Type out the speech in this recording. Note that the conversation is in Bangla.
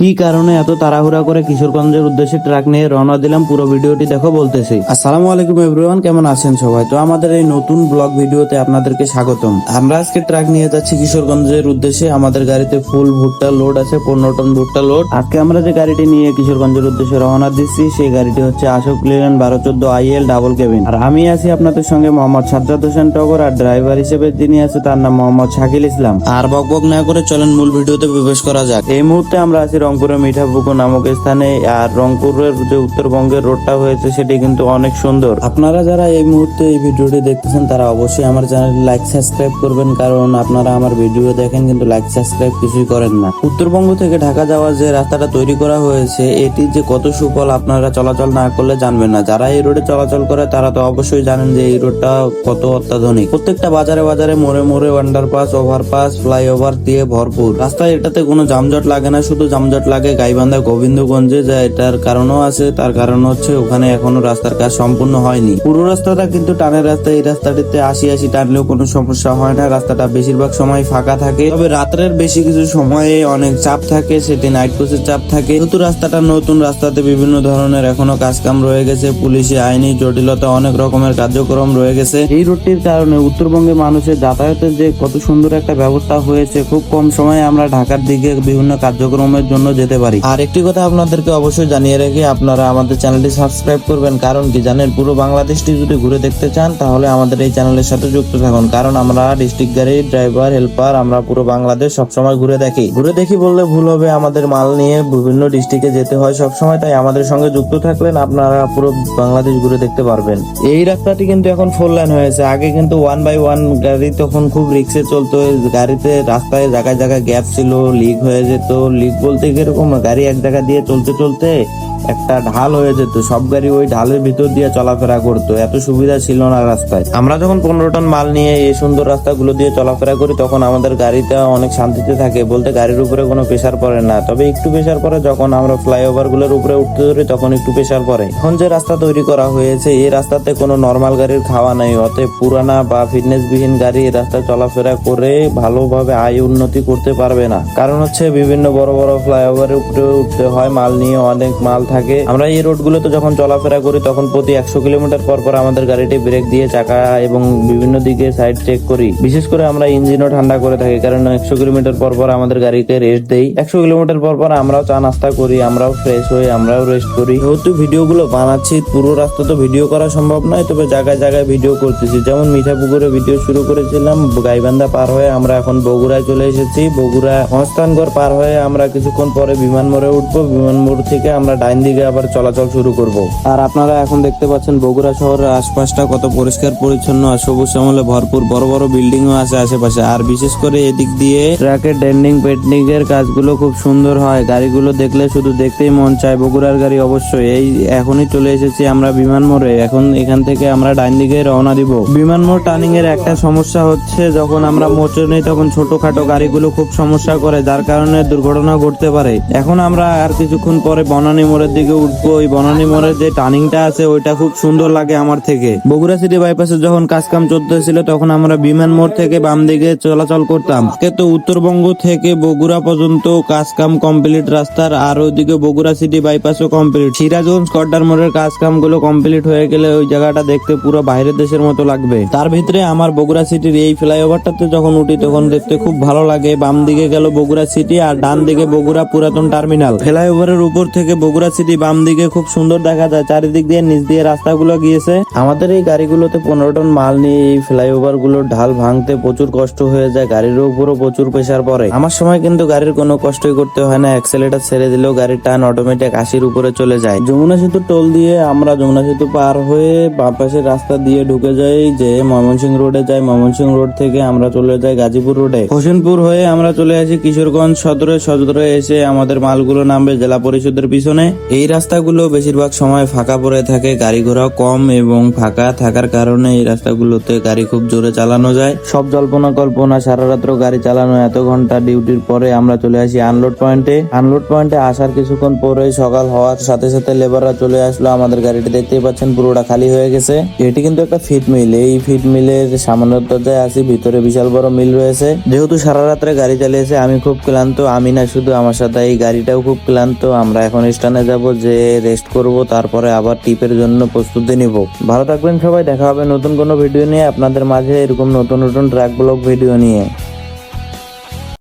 কি কারণে এত তাড়াহুড়া করে কিশোরগঞ্জের উদ্দেশ্যে ট্রাক নিয়ে রওনা দিলাম? পুরো ভিডিওটি দেখো বলতেছি। আসসালামু আলাইকুম এভরিওয়ান কেমন আছেন সবাই? তো আমাদের এই নতুন ব্লগ ভিডিওতে আপনাদেরকে স্বাগতম। আমরা আজকে ট্রাক নিয়ে যাচ্ছি কিশোরগঞ্জের উদ্দেশ্যে। আমাদের গাড়িতে ফুল ভুট্টা লোড আছে, পনেরো টন ভুট্টা লোড আজকে আমরা যে গাড়িটি নিয়ে কিশোরগঞ্জের উদ্দেশ্যে রওনা দিচ্ছি, সেই গাড়িটি হচ্ছে আশোক লিলেন বারো চোদ্দ আইএল ডাবল কেবিন আর আমি আছি আপনাদের সঙ্গে মোহাম্মদ সাজ্জাদ হোসেন টগর, আর ড্রাইভার হিসেবে যিনি আছে তার নাম মোহাম্মদ শাকিল ইসলাম। আর বক বক না করে চলেন মূল ভিডিওতে প্রবেশ করা যাক। এই মুহূর্তে আমরা আছি রংপুরের মিঠাপুকুর নামক স্থানে আর রংপুরের যে উত্তরবঙ্গের রোডটা হয়েছে সেটি কিন্তু অনেক সুন্দর। আপনারা যারা এই মুহূর্তে এই ভিডিওটি দেখতেছেন, তারা অবশ্যই আমার চ্যানেল লাইক, সাবস্ক্রাইব করবেন, কারণ আপনারা আমার ভিডিও দেখেন কিন্তু লাইক, সাবস্ক্রাইব কিছুই করেন না। উত্তরবঙ্গ থেকে ঢাকা যাওয়ার যে রাস্তাটা তৈরি করা হয়েছে, এটি যে কত সুফল আপনারা চলাচল না করলে জানবেন না। যারা এই রোডে চলাচল করে, তারা তো অবশ্যই জানেন যে এই রোডটা কত অত্যাধুনিক। প্রত্যেকটা বাজারে বাজারে মোড়ে মোড়ে আন্ডারপাস ওভারপাস ফ্লাইওভার দিয়ে ভরপুর। রাস্তায় এটাতে কোনো যানজট লাগে না, শুধু যানজট লাগে, গাইবান্ধা গোবিন্দগঞ্জে যা এটার কারণও আছে, তার কারণ হচ্ছে ওখানে এখনও রাস্তার কাজ সম্পূর্ণ হয়নি। পুরো রাস্তাটা কিন্তু টানের রাস্তা, এই রাস্তাটিতে আসি আসি টানলেও কোনো সমস্যা হয় না, রাস্তাটা বেশিরভাগ সময় ফাঁকা থাকে। তবে রাত্রের বেশি কিছু সময়ে অনেক চাপ থাকে, সেটি নাইট কোচের চাপ থাকে। যেহেতু রাস্তাটা নতুন, রাস্তাতে বিভিন্ন ধরনের এখনও কাজ কাম রয়ে গেছে, পুলিশি আইনি জটিলতা অনেক রকমের কার্যক্রম রয়ে গেছে। এই রোডটির কারণে উত্তরবঙ্গে মানুষের যাতায়াতের যে কত সুন্দর একটা ব্যবস্থা হয়েছে, খুব কম সময়ে আমরা ঢাকার দিকে বিভিন্ন কার্যক্রমের জন্য যেতে পারি। আর একটি কথা আপনাদেরকে অবশ্যই জানিয়ে রেখে, আপনারা আমাদের চ্যানেলটি সাবস্ক্রাইব করবেন, কারণ কি জানেন, পুরো বাংলাদেশটি যদি ঘুরে দেখতে চান, তাহলে আমাদের এই চ্যানেলের সাথে যুক্ত থাকুন। কারণ আমরা ডিস্ট্রিক্ট গাড়ি, ড্রাইভার, হেল্পার, আমরা পুরো বাংলাদেশ সবসময় ঘুরে দেখি। ঘুরে দেখি বললে ভুল হবে, আমাদের মাল নিয়ে বিভিন্ন ডিস্ট্রিক্টে যেতে হয় সবসময়, তাই আমাদের সঙ্গে যুক্ত থাকলেন, আপনারা পুরো বাংলাদেশ ঘুরে দেখতে পারবেন। এই রাস্তাটি কিন্তু এখন ফোর লাইন হয়েছে। আগে কিন্তু ওয়ান বাই ওয়ান গাড়ি তখন খুব রিক্সে চলতো, গাড়িতে রাস্তায় জায়গায় জায়গায় গ্যাপ ছিল লিক হয়ে যেত। লিক বলতে কীরকম গাড়ি এক জায়গা দিয়ে চলতে চলতে একটা ঢাল হয়ে যেত, সব গাড়ি ওই ঢালের ভিতর দিয়ে চলাফেরা করতো, এত সুবিধা ছিল না রাস্তায়। আমরা যখন পনেরো টন মাল নিয়ে এই সুন্দর রাস্তাগুলো দিয়ে চলাফেরা করি, তখন আমাদের গাড়িটা অনেক শান্তিতে থাকে, বলতে গাড়ির উপরে কোনো প্রেশার পড়ে না। তবে একটু প্রেশার পড়ে, যখন আমরা ফ্লাইওভারগুলোর উপরে উঠতে ধরি, তখন একটু প্রেশার পড়ে। এখন যে রাস্তা তৈরি করা হয়েছে, এই রাস্তাতে কোনো নর্মাল গাড়ির খাওয়া নাই, অতএব পুরানা বা ফিটনেস বিহীন গাড়ি এই রাস্তায় চলাফেরা করে ভালোভাবে আয় উন্নতি করতে পারবে না। কারণ হচ্ছে বিভিন্ন বড় বড় ফ্লাইওভারের উপরে উঠতে হয়, মাল নিয়ে অনেক মাল থাকে। আমরা এই রোডগুলোতে যখন চলাফেরা করি, তখন প্রতি একশো কিলোমিটার পর পর আমাদের গাড়িটি ব্রেক দিয়ে চাকা এবং বিভিন্ন দিকে সাইড চেক করি। বিশেষ করে আমরা ইঞ্জিনও ঠান্ডা করে থাকি, কারণ একশো কিলোমিটার পর পর আমাদের গাড়িকে রেস্ট দেই। একশো কিলোমিটার পর পর আমরাও চা নাস্তা করি, আমরাও ফ্রেশ হই, আমরাও রেস্ট করি। যেহেতু ভিডিওগুলো বানাচ্ছি, পুরো রাস্তা তো ভিডিও করা সম্ভব নয়, তবে জায়গায় জায়গায় ভিডিও করতেছি। যেমন মিঠাপুকুরে ভিডিও শুরু করেছিলাম, গাইবান্ধা পার হয়ে আমরা এখন বগুড়ায় চলে এসেছি। বগুড়া মস্তানগড় পার হয়ে আমরা কিছুক্ষণ পরে বিমান মোড়ে উঠবো। বিমান মোড় থেকে আমরা ডাইন দিকে আবার চলাচল শুরু করব। আর আপনারা এখন দেখতে পাচ্ছেন বগুড়া শহরের আশপাশটা কত পরিষ্কার, পরিচ্ছন্ন আর সবুজ শ্যামলে ভরপুর। বড় বড় বিল্ডিং ও আছে আশেপাশে। আর বিশেষ করে এদিক দিয়ে ট্রাকের ডেন্ডিং পেন্ডিং এর কাজগুলো খুব সুন্দর হয়। গাড়িগুলো দেখলে শুধু দেখতেই মন চায়। বগুড়ার গাড়ি অবশ্যই। এই এখনই চলে এসেছি আমরা বিমান মোড়ে। এখন এখান থেকে আমরা ডাইন দিকে রওনা দিব। বিমান মোড় টার্নিং এর একটা সমস্যা হচ্ছে, যখন আমরা মোচে নেই, তখন ছোটখাটো গাড়িগুলো খুব সমস্যা করে, যার কারণে দুর্ঘটনা ঘটতে পারে। এখন আমরা আর কিছুক্ষণ পরে বনানী মোড়ের দিকে উঠবো, ওই বনানী মোড়ের যে টার্নিংটা আছে, ওইটা খুব সুন্দর লাগে আমার থেকে। বগুড়া সিটি বাইপাসে যখন কাজ কাম চলতেছিল, তখন আমরা বিমান মোড় থেকে বাম দিকে চলাচল করতাম। কিন্তু উত্তরবঙ্গ থেকে বগুড়া পর্যন্ত কাজ কাম কমপ্লিট রাস্তার, আর ওইদিকে বগুড়া সিটি বাইপাসও কমপ্লিট। সিরাজগঞ্জ কড্ডার মোড়ের কাজ কামগুলো কমপ্লিট হয়ে গেলে ওই জায়গাটা দেখতে পুরো বাইরের দেশের মতো লাগবে। তার ভিতরে আমার বগুড়া সিটির এই ফ্লাইওভারটাতে যখন উঠি, তখন দেখতে খুব ভালো লাগে। বাম দিকে গেল বগুড়া সিটি, আর ডান দিকে বগুড়া পুরাতন টার্মিনাল। ফ্লাইওভারের উপর থেকে বগুড়া সিটি বাম দিকে খুব সুন্দর দেখা যায়। চারিদিক দিয়ে, নিচ দিয়ে রাস্তাগুলো গিয়েছে। আমাদের এই গাড়িগুলোতে পনেরো টন মাল নিয়ে এই ফ্লাইওভারগুলোর ঢাল ভাঙতে প্রচুর কষ্ট হয়ে যায়। গাড়ির উপরও প্রচুর প্রেসার পড়ে। আমার সময় কিন্তু গাড়ির কোনো কষ্টই করতে হয় না। অ্যাক্সেলেটার ছেড়ে দিলেও গাড়ির টান অটোমেটিক আশির উপরে চলে যায়। যমুনা সেতু টোল দিয়ে আমরা যমুনা সেতু পার হয়ে বাম পাশের রাস্তা দিয়ে ঢুকে যাই, যে ময়মনসিং রোডে যাই। ময়মনসিং রোড থেকে আমরা চলে যাই গাজীপুর রোডে। হোসেনপুর হয়ে আমরা চলে আসি কিশোরগঞ্জ সদরে। সদরে এসে আমাদের মালগুলো নামবে জেলা পরিষদের পিছনে। এই রাস্তাগুলো বেশিরভাগ সময় ফাঁকা পড়ে থাকে, গাড়ি ঘোড়া কম এবং ফাঁকা থাকার কারণে এই রাস্তাগুলোতে গাড়ি খুব জোরে চালানো যায়। সব জল্পনা কল্পনা, সারা রাত্র গাড়ি চালানো, এত ঘণ্টা ডিউটির পরে আমরা চলে আসি আনলোড পয়েন্টে আনলোড পয়েন্টে আসার কিছুক্ষণ পরে সকাল হওয়ার সাথে সাথে লেবাররা চলে আসলো, আমাদের গাড়িটি দেখতেই পাচ্ছেন পুরোটা খালি হয়ে গেছে। এটি কিন্তু একটা ফিট মিল এই ফিট মিলের সামান্য দরজায় আছি, ভিতরে বিশাল বড় মিল রয়েছে। যেহেতু সারা রাত্রে গাড়ি চালিয়েছে, আমি খুব ক্লান্ত, আমি না শুধু আমার সাথে, এই গাড়িটাও খুব ক্লান্ত, আমরা এখন স্টানে যাব যে রেস্ট করব, তারপরে আবার টিপের জন্য প্রস্তুতি নিব। ভালো থাকবেন সবাই, দেখা হবে নতুন কোনো ভিডিও নিয়ে। আপনাদের মাঝে এরকম নতুন নতুন ট্র্যাক ব্লগ ভিডিও নিয়ে।